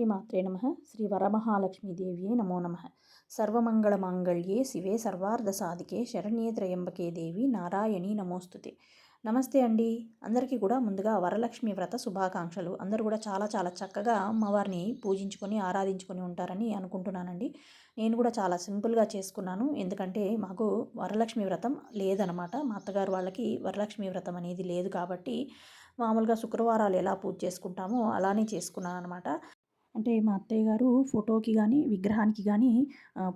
శ్రీమాత్రే నమ. శ్రీ వరమహాలక్ష్మీదేవ్యే నమో నమ. సర్వమంగళమాంగళ్యే శివే సర్వార్ధసాధికే శరణ్యే త్రయంబకే దేవి నారాయణి నమోస్తుతే. నమస్తే అండి. అందరికీ కూడా ముందుగా వరలక్ష్మి వ్రత శుభాకాంక్షలు. అందరూ కూడా చాలా చాలా చక్కగా అమ్మవారిని పూజించుకొని ఆరాధించుకొని ఉంటారని అనుకుంటున్నానండి. నేను కూడా చాలా సింపుల్గా చేసుకున్నాను. ఎందుకంటే మాకు వరలక్ష్మి వ్రతం లేదనమాట. మా అత్తగారు వాళ్ళకి వరలక్ష్మి వ్రతం అనేది లేదు కాబట్టి మామూలుగా శుక్రవారాలు ఎలా పూజ చేసుకుంటామో అలానే చేసుకున్నాను అనమాట అంటే మా అత్తయ్య గారు ఫోటోకి కానీ విగ్రహానికి కానీ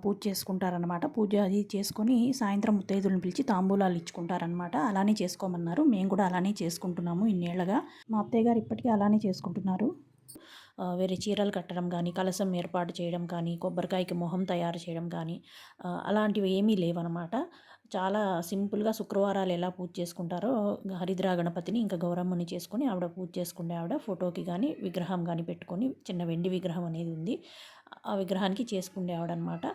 పూజ చేసుకుంటారనమాట పూజ అది చేసుకొని సాయంత్రం ముత్తైదులను పిలిచి తాంబూలాలు ఇచ్చుకుంటారనమాట అలానే చేసుకోమన్నారు. మేము కూడా అలానే చేసుకుంటున్నాము ఇన్నేళ్ళగా. మా అత్తయ్య గారు ఇప్పటికీ అలానే చేసుకుంటున్నారు. వేరే చీరలు కట్టడం కానీ కలసం ఏర్పాటు చేయడం కానీ కొబ్బరికాయకి మొహం తయారు చేయడం కానీ అలాంటివి ఏమీ లేవనమాట చాలా సింపుల్గా శుక్రవారాలు ఎలా పూజ చేసుకుంటారో హరిద్రా గణపతిని ఇంకా గౌరమ్మని చేసుకొని ఆవిడ పూజ చేసుకునే ఆవిడ ఫోటోకి కానీ విగ్రహం కానీ పెట్టుకొని చిన్న వెండి విగ్రహం అనేది ఉంది. ఆ విగ్రహానికి చేసుకునేవాడనమాట.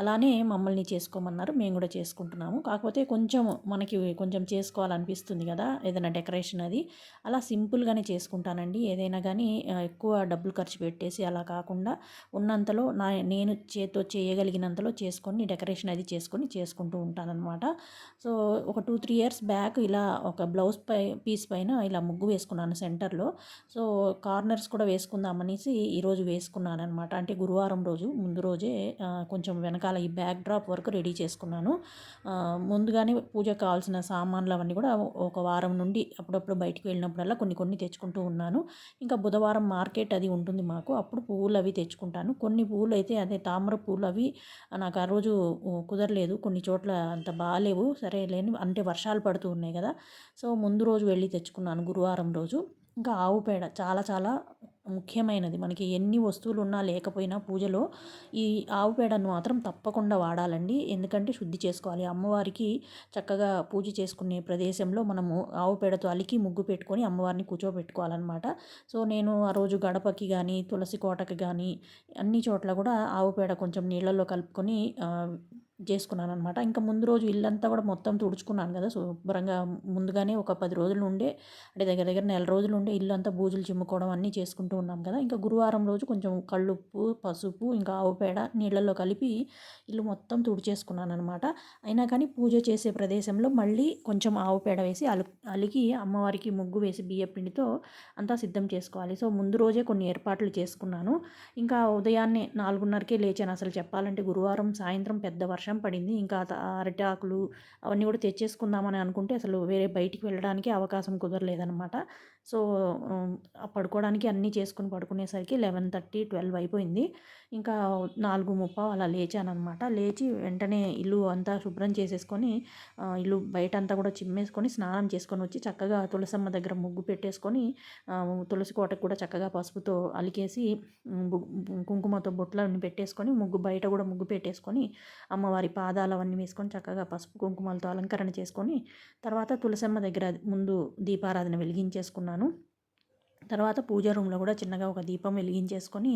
అలానే మమ్మల్ని చేసుకోమన్నారు. మేము కూడా చేసుకుంటున్నాము. కాకపోతే కొంచెం మనకి కొంచెం చేసుకోవాలనిపిస్తుంది కదా ఏదైనా డెకరేషన్ అది. అలా సింపుల్గానే చేసుకుంటానండి. ఏదైనా కానీ ఎక్కువ డబ్బులు ఖర్చు పెట్టేసి అలా కాకుండా ఉన్నంతలో నా నేను చేతో చేయగలిగినంతలో చేసుకొని డెకరేషన్ అది చేసుకొని చేసుకుంటూ ఉంటానన్నమాట సో ఒక టూ త్రీ ఇయర్స్ బ్యాక్ ఇలా ఒక బ్లౌజ్ పై పీస్ పైన ఇలా ముగ్గు వేసుకున్నాను సెంటర్లో. సో కార్నర్స్ కూడా వేసుకుందామనేసి ఈరోజు వేసుకున్నాను అనమాట అంటే గురువారం వారం రోజు ముందు రోజే కొంచెం వెనకాల ఈ బ్యాక్ డ్రాప్ వరకు రెడీ చేసుకున్నాను. ముందుగానే పూజకు కావాల్సిన సామాన్లు అవన్నీ కూడా ఒక వారం నుండి అప్పుడప్పుడు బయటికి వెళ్ళినప్పుడల్లా కొన్ని కొన్ని తెచ్చుకుంటూ ఉన్నాను. ఇంకా బుధవారం మార్కెట్ అది ఉంటుంది మాకు. అప్పుడు పువ్వులు అవి తెచ్చుకుంటాను. కొన్ని పువ్వులు అయితే అదే తామర పువ్వులు అవి నాకు ఆ రోజు కుదరలేదు. కొన్ని చోట్ల అంత బాగాలేవు. సరే లేని అంటే వర్షాలు పడుతూ ఉన్నాయి కదా. సో ముందు రోజు వెళ్ళి తెచ్చుకున్నాను గురువారం రోజు. ఇంకా ఆవు పేడ చాలా చాలా ముఖ్యమైనది. మనకి ఎన్ని వస్తువులు ఉన్నా లేకపోయినా పూజలో ఈ ఆవు పేడను మాత్రం తప్పకుండా వాడాలండి. ఎందుకంటే శుద్ధి చేసుకోవాలి. అమ్మవారికి చక్కగా పూజ చేసుకునే ప్రదేశంలో మనము ఆవు పేడతో అలికి ముగ్గు పెట్టుకొని అమ్మవారిని కూర్చోబెట్టుకోవాలన్నమాట. సో నేను ఆ రోజు గడపకి కానీ తులసి కోటకి కానీ అన్ని చోట్ల కూడా ఆవు పేడ కొంచెం నీళ్ళల్లో కలుపుకొని చేసుకున్నాను అనమాట ఇంకా ముందు రోజు ఇల్లంతా కూడా మొత్తం తుడుచుకున్నాను కదా. శుభ్రంగా ముందుగానే ఒక పది రోజులు ఉండే అంటే దగ్గర దగ్గర నెల రోజులు ఉండే ఇల్లు అంతా బూజులు చిమ్ముకోవడం అన్నీ చేసుకుంటూ ఉన్నాం కదా. ఇంకా గురువారం రోజు కొంచెం కళ్ళుప్పు పసుపు ఇంకా ఆవు పేడ నీళ్ళల్లో కలిపి ఇల్లు మొత్తం తుడిచేసుకున్నాను అనమాట అయినా కానీ పూజ చేసే ప్రదేశంలో మళ్ళీ కొంచెం ఆవు పేడ వేసి అలు అలికి అమ్మవారికి ముగ్గు వేసి బియ్య పిండితో అంతా సిద్ధం చేసుకోవాలి. సో ముందు రోజే కొన్ని ఏర్పాట్లు చేసుకున్నాను. ఇంకా ఉదయాన్నే నాలుగున్నరకే లేచాను. అసలు చెప్పాలంటే గురువారం సాయంత్రం పెద్ద వర్షం వర్షం పడింది. ఇంకా అరటాకులు అవన్నీ కూడా తెచ్చేసుకుందామని అనుకుంటే అసలు వేరే బయటికి వెళ్ళడానికి అవకాశం కుదరలేదనమాట సో పడుకోవడానికి అన్నీ చేసుకుని పడుకునేసరికి లెవెన్ థర్టీ ట్వెల్వ్ అయిపోయింది. ఇంకా నాలుగు ముప్ప అలా లేచానమాట లేచి వెంటనే ఇల్లు అంతా శుభ్రం చేసేసుకొని ఇల్లు బయట అంతా కూడా చిమ్మేసుకొని స్నానం చేసుకొని వచ్చి చక్కగా తులసమ్మ దగ్గర ముగ్గు పెట్టేసుకొని తులసి కోటకు కూడా చక్కగా పసుపుతో అలికేసి కుంకుమతో బొట్లన్నీ పెట్టేసుకొని ముగ్గు బయట కూడా ముగ్గు పెట్టేసుకొని అమ్మవారి పాదాలు అవన్నీ వేసుకొని చక్కగా పసుపు కుంకుమలతో అలంకరణ చేసుకొని తర్వాత తులసమ్మ దగ్గర ముందు దీపారాధన వెలిగించేసుకున్నాను. తర్వాత పూజ రూమ్లో కూడా చిన్నగా ఒక దీపం వెలిగించేసుకొని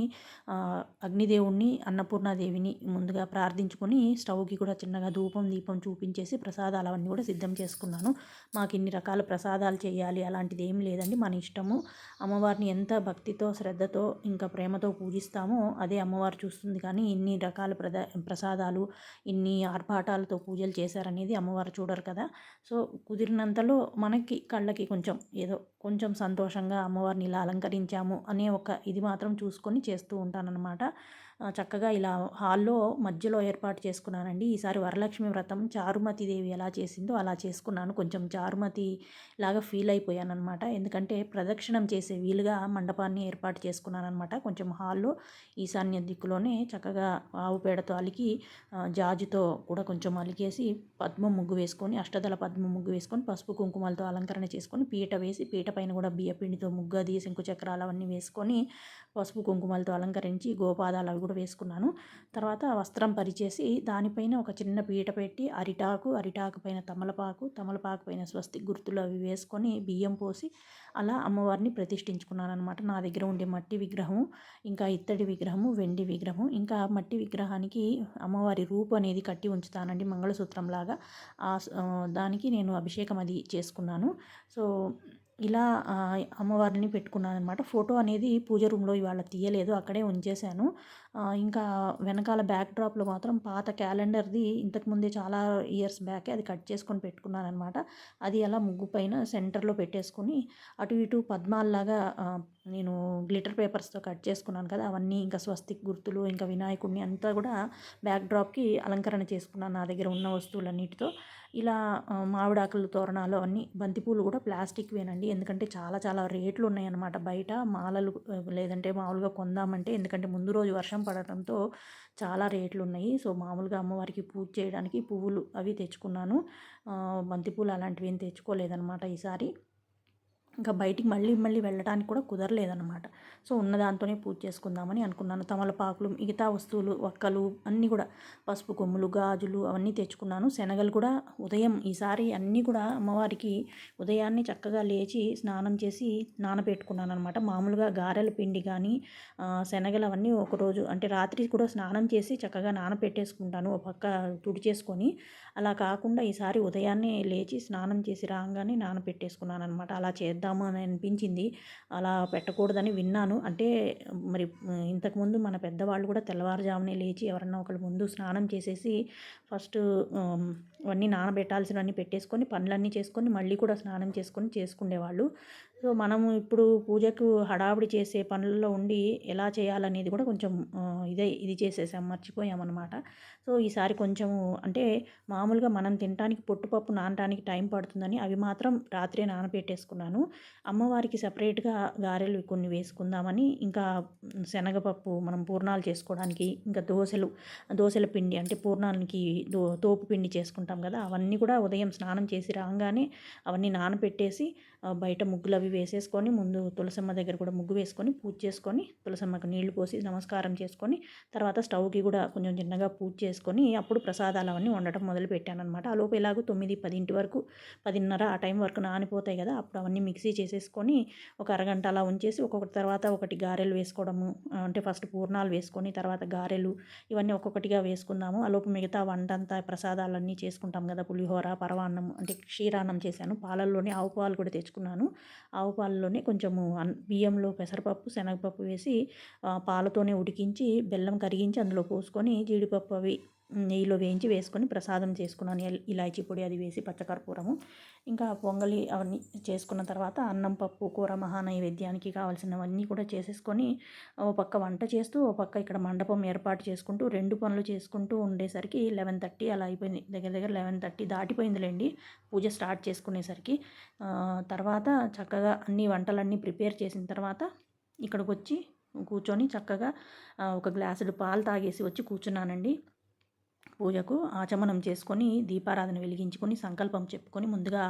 అగ్నిదేవుణ్ణి అన్నపూర్ణాదేవిని ముందుగా ప్రార్థించుకొని స్టవ్కి కూడా చిన్నగా ధూపం దీపం చూపించేసి ప్రసాదాలు అవన్నీ కూడా సిద్ధం చేసుకున్నాను. మాకు ఇన్ని రకాల ప్రసాదాలు చేయాలి అలాంటిది ఏం లేదండి. మన ఇష్టము. అమ్మవారిని ఎంత భక్తితో శ్రద్ధతో ఇంకా ప్రేమతో పూజిస్తామో అదే అమ్మవారు చూస్తుంది. కానీ ఇన్ని రకాల ప్రద ప్రసాదాలు ఇన్ని ఆర్భాటాలతో పూజలు చేశారనేది అమ్మవారు చూడరు కదా. సో కుదిరినంతలో మనకి కళ్ళకి కొంచెం ఏదో కొంచెం సంతోషంగా అమ్మవారిని ఇలా అలంకరించాము అనే ఒక ఇది మాత్రం చూసుకొని చేస్తూ ఉంటానన్నమాట. చక్కగా ఇలా హాల్లో మధ్యలో ఏర్పాటు చేసుకున్నానండి. ఈసారి వరలక్ష్మి వ్రతం చారుమతి దేవి ఎలా చేసిందో అలా చేసుకున్నాను. కొంచెం చారుమతి లాగా ఫీల్ అయిపోయాను అనమాట ఎందుకంటే ప్రదక్షిణం చేసే వీలుగా మండపాన్ని ఏర్పాటు చేసుకున్నాను అనమాట కొంచెం హాల్లో ఈశాన్య దిక్కులోనే చక్కగా ఆవు పేడతో అలికి జాజుతో కూడా కొంచెం అలికేసి పద్మ ముగ్గు వేసుకొని అష్టదల పద్మ ముగ్గు వేసుకొని పసుపు కుంకుమలతో అలంకరణ చేసుకొని పీట వేసి పీట పైన కూడా బియ్యపిండితో ముగ్గు అది శంకు చక్రాలు అవన్నీ వేసుకొని పసుపు కుంకుమలతో అలంకరించి గోపాదాలు కూడా వేసుకున్నాను. తర్వాత వస్త్రం పరిచేసి దానిపైన ఒక చిన్న పీట పెట్టి అరిటాకు అరిటాకు పైన తమలపాకు తమలపాకు పైన స్వస్తి గుర్తులు అవి వేసుకొని బియ్యం పోసి అలా అమ్మవారిని ప్రతిష్ఠించుకున్నాను అనమాట నా దగ్గర ఉండే మట్టి విగ్రహం ఇంకా ఇత్తడి విగ్రహము వెండి విగ్రహం ఇంకా మట్టి విగ్రహానికి అమ్మవారి రూపు అనేది కట్టి ఉంచుతానండి మంగళసూత్రంలాగా. ఆ దానికి నేను అభిషేకం అది చేసుకున్నాను. సో ఇలా అమ్మవారిని పెట్టుకున్నాను అనమాట ఫోటో అనేది పూజ రూమ్లో ఇవాళ తీయలేదు అక్కడే ఉంచేశాను. ఇంకా వెనకాల బ్యాక్ డ్రాప్లో మాత్రం పాత క్యాలెండర్ది ఇంతకుముందే చాలా ఇయర్స్ బ్యాకే అది కట్ చేసుకొని పెట్టుకున్నాను అనమాట అది అలా ముగ్గు పైన సెంటర్లో పెట్టేసుకొని అటు ఇటు పద్మాల్లాగా నేను గ్లిటర్ పేపర్స్తో కట్ చేసుకున్నాను కదా అవన్నీ ఇంకా స్వస్తిక్ గుర్తులు ఇంకా వినాయకుడిని అంతా కూడా బ్యాక్ డ్రాప్కి అలంకరణ చేసుకున్నాను నా దగ్గర ఉన్న వస్తువులన్నిటితో. ఇలా మామిడాకులు తోరణాలు అన్నీ బంతిపూలు కూడా ప్లాస్టిక్వేనండి ఎందుకంటే చాలా చాలా రేట్లు ఉన్నాయన్నమాట. బయట మాలలు లేదంటే మామూలుగా కొందామంటే ఎందుకంటే ముందు రోజు వర్షం పడటంతో చాలా రేట్లు ఉన్నాయి. సో మామూలుగా అమ్మవారికి పూజ చేయడానికి పువ్వులు అవి తెచ్చుకున్నాను. బంతిపూలు అలాంటివి ఏం తెచ్చుకోలేదన్నమాట ఈసారి. ఇంకా బయటికి మళ్ళీ మళ్ళీ వెళ్ళడానికి కూడా కుదరలేదన్నమాట. సో ఉన్న దాంతోనే పూజ చేసుకుందామని అనుకున్నాను. తమలపాకులు మిగతా వస్తువులు వక్కలు అన్నీ కూడా పసుపు కొమ్ములు గాజులు అవన్నీ తెచ్చుకున్నాను. శనగలు కూడా ఉదయం ఈసారి అన్నీ కూడా అమ్మవారికి ఉదయాన్నే చక్కగా లేచి స్నానం చేసి నానబెట్టుకున్నాను అనమాట మామూలుగా గారెల పిండి కానీ శనగలు అవన్నీ ఒకరోజు అంటే రాత్రి కూడా స్నానం చేసి చక్కగా నానపెట్టేసుకుంటాను ఒక పక్క తుడిచేసుకొని అలా కాకుండా ఈసారి ఉదయాన్నే లేచి స్నానం చేసి రాగానే నానపెట్టేసుకున్నాను అనమాట అలా పెడదామా అని అనిపించింది. అలా పెట్టకూడదని విన్నాను. అంటే మరి ఇంతకుముందు మన పెద్దవాళ్ళు కూడా తెల్లవారుజామునే లేచి ఎవరన్నా ఒకళ్ళు ముందు స్నానం చేసేసి ఫస్ట్ అవన్నీ నానబెట్టాల్సినవన్నీ పెట్టేసుకొని పనులన్నీ చేసుకొని మళ్ళీ కూడా స్నానం చేసుకొని చేసుకునేవాళ్ళు. సో మనము ఇప్పుడు పూజకు హడావిడి చేసే పనుల్లో ఉండి ఎలా చేయాలనేది కూడా కొంచెం ఇదే ఇది చేసేసాం మర్చిపోయామన్నమాట. సో ఈసారి కొంచెము అంటే మామూలుగా మనం తినడానికి పొట్టుపప్పు నానడానికి టైం పడుతుందని అవి మాత్రం రాత్రే నానబెట్టేసుకున్నాను. అమ్మవారికి సపరేట్గా గారెలు కొన్ని వేసుకుందామని ఇంకా శనగపప్పు మనం పూర్ణాలు చేసుకోవడానికి ఇంకా దోశలు దోశల పిండి అంటే పూర్ణానికి దో తోపు పిండి చేసుకుంటాం కదా అవన్నీ కూడా ఉదయం స్నానం చేసి రాగానే అవన్నీ నానబెట్టేసి బయట ముగ్గులు అవి వేసేసుకొని ముందు తులసమ్మ దగ్గర కూడా ముగ్గు వేసుకొని పూజ చేసుకొని తులసమ్మకు నీళ్ళు పోసి నమస్కారం చేసుకొని తర్వాత స్టవ్కి కూడా కొంచెం చిన్నగా పూజ చేసుకొని అప్పుడు ప్రసాదాలు అవన్నీ వండటం మొదలు పెట్టాను అనమాట ఆ లోపు ఎలాగో తొమ్మిది పదింటి వరకు పదిన్నర ఆ టైం వరకు నానిపోతాయి కదా అప్పుడు అవన్నీ మిక్సీ చేసేసుకొని ఒక అరగంట అలా ఉంచేసి ఒక్కొక్కటి తర్వాత ఒకటి గారెలు వేసుకోవడము అంటే ఫస్ట్ పూర్ణాలు వేసుకొని తర్వాత గారెలు ఇవన్నీ ఒక్కొక్కటిగా వేసుకుందాము. ఆ లోపు మిగతా వంట అంతా ప్రసాదాలన్నీ చేసుకుంటాం కదా పులిహోర పరవాన్నం అంటే క్షీరాన్నం చేశాను. పాలల్లోనే ఆవు పాలు కూడా తెచ్చుకున్నాను. ఆవు పాలలోనే కొంచెము బియ్యంలో పెసరపప్పు శనగపప్పు వేసి పాలతోనే ఉడికించి బెల్లం కరిగించి అందులో పోసుకొని జీడిపప్పు అవి నెయ్యిలో వేయించి వేసుకొని ప్రసాదం చేసుకున్నాను. ఇలాచీ పొడి అది వేసి పచ్చకర్పూరము. ఇంకా పొంగలి అవన్నీ చేసుకున్న తర్వాత అన్నం పప్పు కూర మహానైవేద్యానికి కావాల్సినవన్నీ కూడా చేసేసుకొని ఓ పక్క వంట చేస్తూ ఓ పక్క ఇక్కడ మండపం ఏర్పాటు చేసుకుంటూ రెండు పనులు చేసుకుంటూ ఉండేసరికి లెవెన్ థర్టీ అలా అయిపోయింది. దగ్గర దగ్గర లెవెన్ థర్టీ దాటిపోయిందిలేండి. పూజ స్టార్ట్ చేసుకునేసరికి. తర్వాత చక్కగా అన్ని వంటలన్నీ ప్రిపేర్ చేసిన తర్వాత ఇక్కడికి వచ్చి కూర్చొని చక్కగా ఒక గ్లాసుడు పాలు తాగేసి వచ్చి కూర్చున్నానండి. పూజకు ఆచమనం చేసుకొని దీపారాధన వెలిగించుకొని సంకల్పం చెప్పుకొని ముందుగా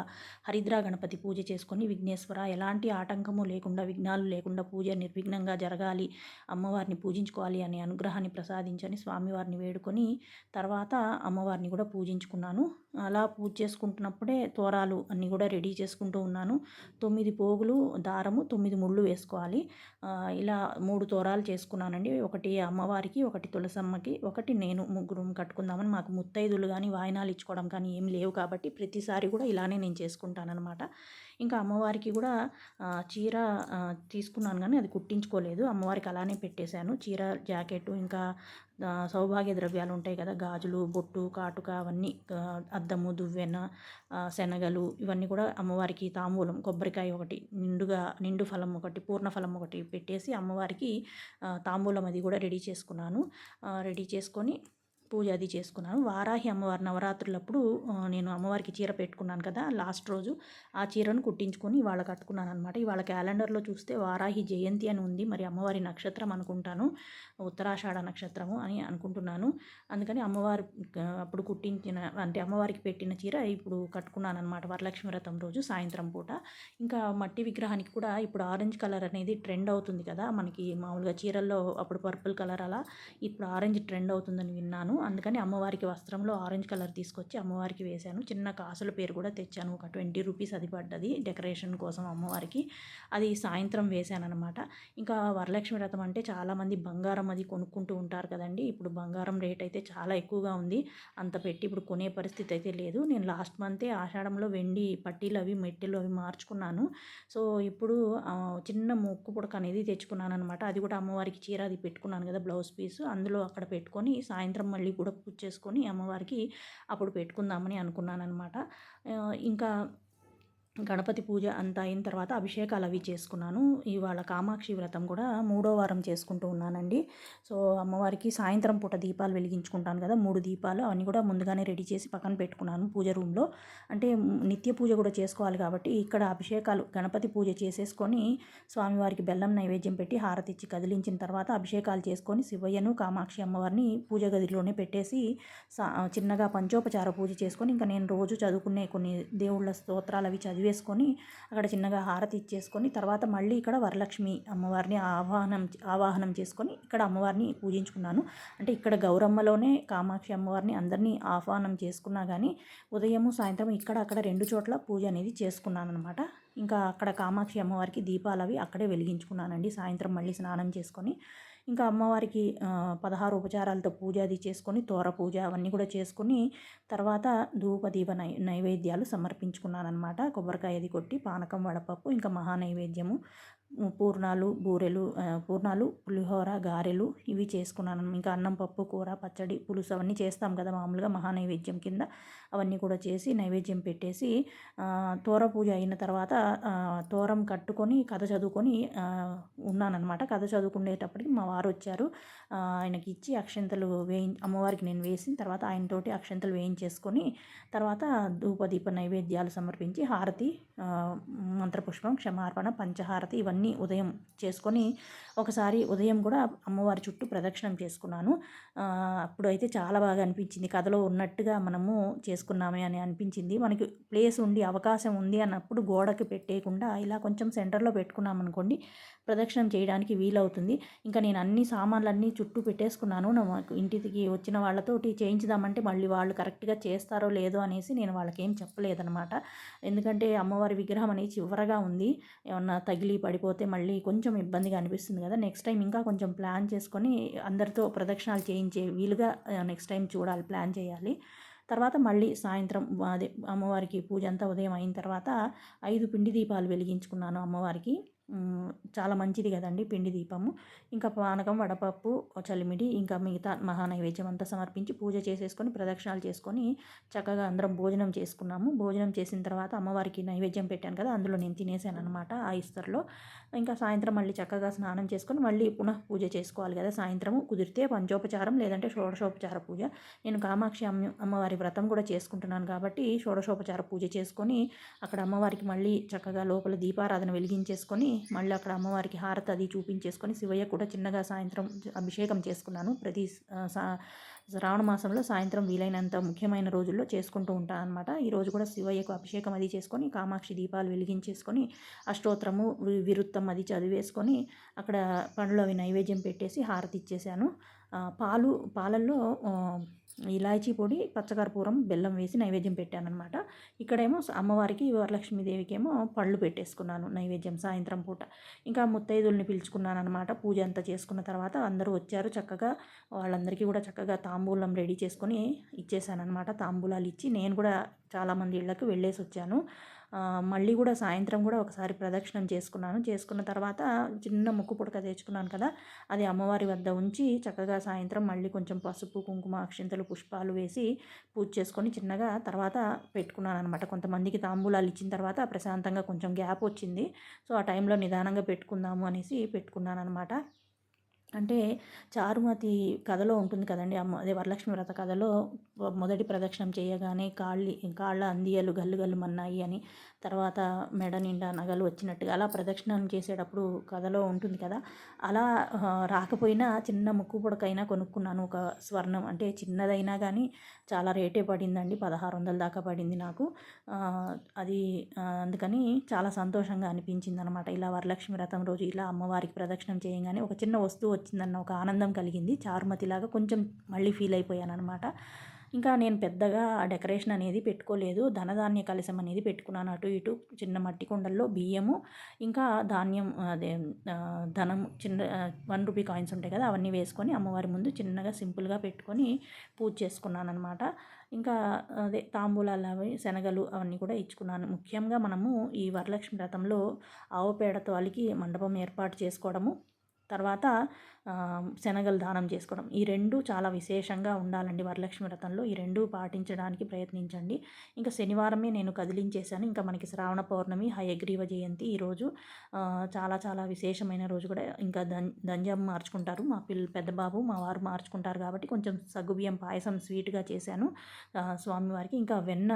హరిద్రా గణపతి పూజ చేసుకొని విఘ్నేశ్వర ఎలాంటి ఆటంకము లేకుండా విఘ్నాలు లేకుండా పూజ నిర్విఘ్నంగా జరగాలి అమ్మవారిని పూజించుకోవాలి అనే అనుగ్రహాన్ని ప్రసాదించని స్వామివారిని వేడుకొని తర్వాత అమ్మవారిని కూడా పూజించుకున్నాను. అలా పూజ చేసుకుంటున్నప్పుడే తోరాలు అన్నీ కూడా రెడీ చేసుకుంటూ ఉన్నాను. తొమ్మిది పోగులు దారము తొమ్మిది ముళ్ళు వేసుకోవాలి. ఇలా మూడు తోరాలు చేసుకున్నానండి. ఒకటి అమ్మవారికి ఒకటి తులసమ్మకి ఒకటి నేను ముగ్గురు చేసుకుందామని మాకు ముత్తైదులు కానీ వాయినాలు ఇచ్చుకోవడం కానీ ఏం లేవు కాబట్టి ప్రతిసారి కూడా ఇలానే నేను చేసుకుంటానమాట ఇంకా అమ్మవారికి కూడా చీర తీసుకున్నాను కానీ అది కుట్టించుకోలేదు. అమ్మవారికి అలానే పెట్టేశాను. చీర జాకెట్ ఇంకా సౌభాగ్య ద్రవ్యాలు ఉంటాయి కదా గాజులు బొట్టు కాటుక అవన్నీ అద్దము దువ్వెన శనగలు ఇవన్నీ కూడా అమ్మవారికి తాంబూలం కొబ్బరికాయ ఒకటి నిండుగా నిండు ఫలం ఒకటి పూర్ణ ఫలం ఒకటి పెట్టేసి అమ్మవారికి తాంబూలం అది కూడా రెడీ చేసుకున్నాను. రెడీ చేసుకొని పూజ అది చేసుకున్నాను. వారాహి అమ్మవారి నవరాత్రులప్పుడు నేను అమ్మవారికి చీర పెట్టుకున్నాను కదా లాస్ట్ రోజు ఆ చీరను కుట్టించుకొని ఇవాళ కట్టుకున్నాను అనమాట ఇవాళ క్యాలెండర్లో చూస్తే వారాహి జయంతి అని ఉంది. మరి అమ్మవారి నక్షత్రం అనుకుంటాను. ఉత్తరాషాఢ నక్షత్రము అని అనుకుంటున్నాను. అందుకని అమ్మవారి అప్పుడు కుట్టించిన అంటే అమ్మవారికి పెట్టిన చీర ఇప్పుడు కట్టుకున్నాను అనమాట వరలక్ష్మి వ్రతం రోజు సాయంత్రం పూట. ఇంకా మట్టి విగ్రహానికి కూడా ఇప్పుడు ఆరెంజ్ కలర్ అనేది ట్రెండ్ అవుతుంది కదా మనకి మామూలుగా చీరల్లో అప్పుడు పర్పుల్ కలర్ అలా ఇప్పుడు ఆరెంజ్ ట్రెండ్ అవుతుందని విన్నాను. అందుకని అమ్మవారికి వస్త్రంలో ఆరెంజ్ కలర్ తీసుకొచ్చి అమ్మవారికి వేశాను. చిన్న కాసుల పేరు కూడా తెచ్చాను. ఒక ట్వంటీ రూపీస్ అది పడ్డది డెకరేషన్ కోసం అమ్మవారికి. అది సాయంత్రం వేశాను అనమాట ఇంకా వరలక్ష్మి వ్రతం అంటే చాలామంది బంగారం అది కొనుక్కుంటూ ఉంటారు కదండి. ఇప్పుడు బంగారం రేట్ అయితే చాలా ఎక్కువగా ఉంది. అంత పెట్టి ఇప్పుడు కొనే పరిస్థితి అయితే లేదు. నేను లాస్ట్ మంతే ఆషాఢంలో వెండి పట్టీలు అవి మెట్టెలు అవి మార్చుకున్నాను. సో ఇప్పుడు చిన్న ముక్కు పుడక అనేది తెచ్చుకున్నాను అనమాట అది కూడా అమ్మవారికి చీర అది పెట్టుకున్నాను కదా బ్లౌజ్ పీస్. అందులో అక్కడ పెట్టుకొని సాయంత్రం మళ్ళీ మళ్ళీ కూడా పూజ చేసుకొని అమ్మవారికి అప్పుడు పెట్టుకుందామని అనుకున్నాను అనమాట ఇంకా గణపతి పూజ అంతా అయిన తర్వాత అభిషేకాలు అవి చేసుకున్నాను. ఇవాళ కామాక్షి వ్రతం కూడా మూడో వారం చేసుకుంటూ ఉన్నానండి. సో అమ్మవారికి సాయంత్రం పూట దీపాలు వెలిగించుకుంటాను కదా మూడు దీపాలు అవన్నీ కూడా ముందుగానే రెడీ చేసి పక్కన పెట్టుకున్నాను పూజ రూమ్లో. అంటే నిత్య పూజ కూడా చేసుకోవాలి కాబట్టి ఇక్కడ అభిషేకాలు గణపతి పూజ చేసేసుకొని స్వామివారికి బెల్లం నైవేద్యం పెట్టి హారతి ఇచ్చి కదిలించిన తర్వాత అభిషేకాలు చేసుకొని శివయ్యను కామాక్షి అమ్మవారిని పూజ గదిలోనే పెట్టేసి చిన్నగా పంచోపచార పూజ చేసుకొని ఇంకా నేను రోజు చదువుకునే కొన్ని దేవుళ్ళ స్తోత్రాలు అవి చదివి వేసుకొని అక్కడ చిన్నగా హారతి ఇచ్చేసుకొని తర్వాత మళ్ళీ ఇక్కడ వరలక్ష్మి అమ్మవారిని ఆవాహనం ఆవాహనం చేసుకొని ఇక్కడ అమ్మవారిని పూజించుకున్నాను. అంటే ఇక్కడ గౌరమ్మలోనే కామాక్షి అమ్మవారిని అందరినీ ఆహ్వానం చేసుకున్నా కానీ ఉదయము సాయంత్రం ఇక్కడ అక్కడ రెండు చోట్ల పూజ అనేది చేసుకున్నాను అనమాట ఇంకా అక్కడ కామాక్షి అమ్మవారికి దీపాలు అవి అక్కడే వెలిగించుకున్నానండి. సాయంత్రం మళ్ళీ స్నానం చేసుకొని ఇంకా అమ్మవారికి పదహారు ఉపచారాలతో పూజ అది చేసుకొని తోర పూజ అవన్నీ కూడా చేసుకొని తర్వాత ధూప దీప నై నైవేద్యాలు సమర్పించుకున్నానమాట కొబ్బరికాయ అది కొట్టి పానకం వడపప్పు ఇంకా మహా నైవేద్యము. పూర్ణాలు బూరెలు పూర్ణాలు పులిహోర గారెలు ఇవి చేసుకున్నాను. ఇంకా అన్నం పప్పు కూర పచ్చడి పులుసు అవన్నీ చేస్తాం కదా మామూలుగా మహానైవేద్యం కింద. అవన్నీ కూడా చేసి నైవేద్యం పెట్టేసి తోర పూజ అయిన తర్వాత తోరం కట్టుకొని కథ చదువుకొని ఉన్నానన్నమాట. కథ చదువుకునేటప్పటికి మా వారు వచ్చారు. ఆయనకి ఇచ్చి అక్షంతలు వేయి అమ్మవారికి నేను వేసిన తర్వాత ఆయనతోటి అక్షంతలు వేయించేసుకొని తర్వాత ధూపదీప నైవేద్యాలు సమర్పించి హారతి మంత్రపుష్పం క్షమార్పణ పంచహారతి ఇవన్నీ అన్నీ ఉదయం చేసుకొని ఒకసారి ఉదయం కూడా అమ్మవారి చుట్టూ ప్రదక్షిణం చేసుకున్నాను. అప్పుడు అయితే చాలా బాగా అనిపించింది. కథలో ఉన్నట్టుగా మనము చేసుకున్నామే అని అనిపించింది. మనకి ప్లేస్ ఉండి అవకాశం ఉంది అన్నప్పుడు గోడకి పెట్టేయకుండా ఇలా కొంచెం సెంటర్లో పెట్టుకున్నాం అనుకోండి ప్రదక్షిణం చేయడానికి వీలవుతుంది. ఇంకా నేను అన్ని సామాన్లన్నీ చుట్టూ పెట్టేసుకున్నాను. నాకు ఇంటికి వచ్చిన వాళ్ళతోటి చేయించుదామంటే మళ్ళీ వాళ్ళు కరెక్ట్గా చేస్తారో లేదో అనేసి నేను వాళ్ళకేం చెప్పలేదనమాట ఎందుకంటే అమ్మవారి విగ్రహం అనేది చివరగా ఉంది. ఏమన్నా తగిలి అయిపోతే మళ్ళీ కొంచెం ఇబ్బందిగా అనిపిస్తుంది కదా. నెక్స్ట్ టైం ఇంకా కొంచెం ప్లాన్ చేసుకొని అందరితో ప్రదక్షిణాలు చేయించే వీలుగా నెక్స్ట్ టైం చూడాలి ప్లాన్ చేయాలి. తర్వాత మళ్ళీ సాయంత్రం అదే అమ్మవారికి పూజ అంతా ఉదయం అయిన తర్వాత ఐదు పిండి దీపాలు వెలిగించుకున్నాను అమ్మవారికి. చాలా మంచిది కదండి పిండి దీపము. ఇంకా పానకం వడపప్పు చలిమిడి ఇంకా మిగతా మహానైవేద్యం అంతా సమర్పించి పూజ చేసేసుకొని ప్రదక్షిణాలు చేసుకొని చక్కగా అందరం భోజనం చేసుకున్నాము. భోజనం చేసిన తర్వాత అమ్మవారికి నైవేద్యం పెట్టాను కదా అందులో నేను తినేసాను అనమాట ఆ ఇస్తర్లో. ఇంకా సాయంత్రం మళ్ళీ చక్కగా స్నానం చేసుకొని మళ్ళీ పునః పూజ చేసుకోవాలి కదా. సాయంత్రము కుదిరితే పంచోపచారం లేదంటే షోడశోపచార పూజ. నేను కామాక్షి అమ్మ అమ్మవారి వ్రతం కూడా చేసుకుంటున్నాను కాబట్టి షోడశోపచార పూజ చేసుకొని అక్కడ అమ్మవారికి మళ్ళీ చక్కగా లోపల దీపారాధన వెలిగించేసుకొని మళ్ళీ అక్కడ అమ్మవారికి హారతి అది చూపించేసుకొని శివయ్య కూడా చిన్నగా సాయంత్రం అభిషేకం చేసుకున్నాను. ప్రతి శ్రావణ మాసంలో సాయంత్రం వీలైనంత ముఖ్యమైన రోజుల్లో చేసుకుంటూ ఉంటాను అనమాట ఈరోజు కూడా శివయ్యకు అభిషేకం అది చేసుకొని కామాక్షి దీపాలు వెలిగించేసుకొని అష్టోత్తరము విరుత్తం అది చదివేసుకొని అక్కడ పండ్లు అవి నైవేద్యం పెట్టేసి హారతి ఇచ్చేసాను పాలు పాలల్లో ఇలాచీ పొడి పచ్చకర్పూరం బెల్లం వేసి నైవేద్యం పెట్టానమాట ఇక్కడేమో అమ్మవారికి వరలక్ష్మీదేవికి ఏమో పళ్ళు పెట్టేసుకున్నాను నైవేద్యం సాయంత్రం పూట. ఇంకా ముత్తైదుల్ని పిలుచుకున్నాను అనమాట పూజ అంతా చేసుకున్న తర్వాత అందరూ వచ్చారు. చక్కగా వాళ్ళందరికీ కూడా చక్కగా తాంబూలం రెడీ చేసుకొని ఇచ్చేసానమాట తాంబూలాలు ఇచ్చి నేను కూడా చాలామంది ఇళ్ళకి వెళ్ళేసి వచ్చాను మళ్ళీ కూడా సాయంత్రం కూడా ఒకసారి ప్రదక్షిణం చేసుకున్నాను. చేసుకున్న తర్వాత చిన్న ముక్కు పుడక తెచ్చుకున్నాను కదా అది అమ్మవారి వద్ద ఉంచి చక్కగా సాయంత్రం మళ్ళీ కొంచెం పసుపు కుంకుమ అక్షింతలు పుష్పాలు వేసి పూజ చేసుకొని చిన్నగా తర్వాత పెట్టుకున్నాను అనమాట కొంతమందికి తాంబూలాలు ఇచ్చిన తర్వాత ప్రశాంతంగా కొంచెం గ్యాప్ వచ్చింది. సో ఆ టైంలో నిదానంగా పెట్టుకుందాము అనేసి పెట్టుకున్నాను అనమాట అంటే చారుమతి కథలో ఉంటుంది కదండి. అమ్మ అదే వరలక్ష్మి వ్రత కథలో మొదటి ప్రదక్షిణం చేయగానే కాళ్ళి కాళ్ళ అందియలు గల్లు గల్లు మన్నాయి అని తర్వాత మెడ నిండా నగలు వచ్చినట్టుగా అలా ప్రదక్షిణం చేసేటప్పుడు కథలో ఉంటుంది కదా. అలా రాకపోయినా చిన్న ముక్కు పొడకైనా కొనుక్కున్నాను. ఒక స్వర్ణం అంటే చిన్నదైనా కానీ చాలా రేటే పడిందండి. పదహారు వందల దాకా పడింది నాకు. అది అందుకని చాలా సంతోషంగా అనిపించింది అనమాట ఇలా వరలక్ష్మి వ్రతం రోజు ఇలా అమ్మవారికి ప్రదక్షిణం చేయగానే ఒక చిన్న వస్తువు వచ్చిందన్న ఒక ఆనందం కలిగింది. చారుమతిలాగా కొంచెం మళ్ళీ ఫీల్ అయిపోయాను అనమాట ఇంకా నేను పెద్దగా డెకరేషన్ అనేది పెట్టుకోలేదు. ధనధాన్య కలశం అనేది పెట్టుకున్నాను అటు ఇటు చిన్న మట్టి కుండల్లో బియ్యము ఇంకా ధాన్యం అదే ధనం చిన్న వన్ రూపీ కాయిన్స్ ఉంటాయి కదా అవన్నీ వేసుకొని అమ్మవారి ముందు చిన్నగా సింపుల్గా పెట్టుకొని పూజ చేసుకున్నాను అనమాట ఇంకా అదే తాంబూలాలు అవి శనగలు అవన్నీ కూడా ఇచ్చుకున్నాను. ముఖ్యంగా మనము ఈ వరలక్ష్మి వ్రతంలో ఆవు పేడతో అలికి మండపం ఏర్పాటు చేసుకోవడము తర్వాత శనగలు దానం చేసుకోవడం. ఈ రెండు చాలా విశేషంగా ఉండాలండి వరలక్ష్మి వ్రతంలో. ఈ రెండు పాటించడానికి ప్రయత్నించండి. ఇంకా శనివారమే నేను కదిలించేశాను. ఇంకా మనకి శ్రావణ పౌర్ణమి హయగ్రీవ జయంతి ఈరోజు చాలా చాలా విశేషమైన రోజు కూడా. ఇంకా దం దంజం మార్చుకుంటారు. మా పిల్ల పెద్ద బాబు మా వారు మార్చుకుంటారు కాబట్టి కొంచెం సగ్గుబియ్యం పాయసం స్వీట్గా చేశాను. స్వామివారికి ఇంకా వెన్న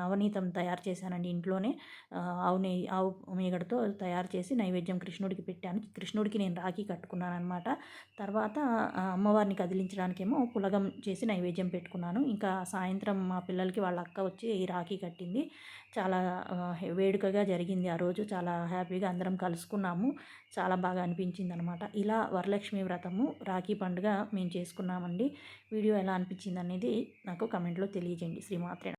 నవనీతం తయారు చేశానండి ఇంట్లోనే. ఆవు నెయ్యి ఆవు మేగడతో తయారు చేసి నైవేద్యం కృష్ణుడికి పెట్టాను. కృష్ణుడికి నేను రాఖీ కట్టుకున్నాను అనమాట తర్వాత అమ్మవారిని కదిలించడానికేమో పులగం చేసి నైవేద్యం పెట్టుకున్నాను. ఇంకా సాయంత్రం మా పిల్లలకి వాళ్ళ అక్క వచ్చి ఈ రాఖీ కట్టింది. చాలా వేడుకగా జరిగింది ఆ రోజు. చాలా హ్యాపీగా అందరం కలుసుకున్నాము. చాలా బాగా అనిపించింది అనమాట ఇలా వరలక్ష్మి వ్రతము రాఖీ పండుగ మేము చేసుకున్నామండి. వీడియో ఎలా అనిపించింది అనేది నాకు కమెంట్లో తెలియజేయండి. శ్రీమాత్రే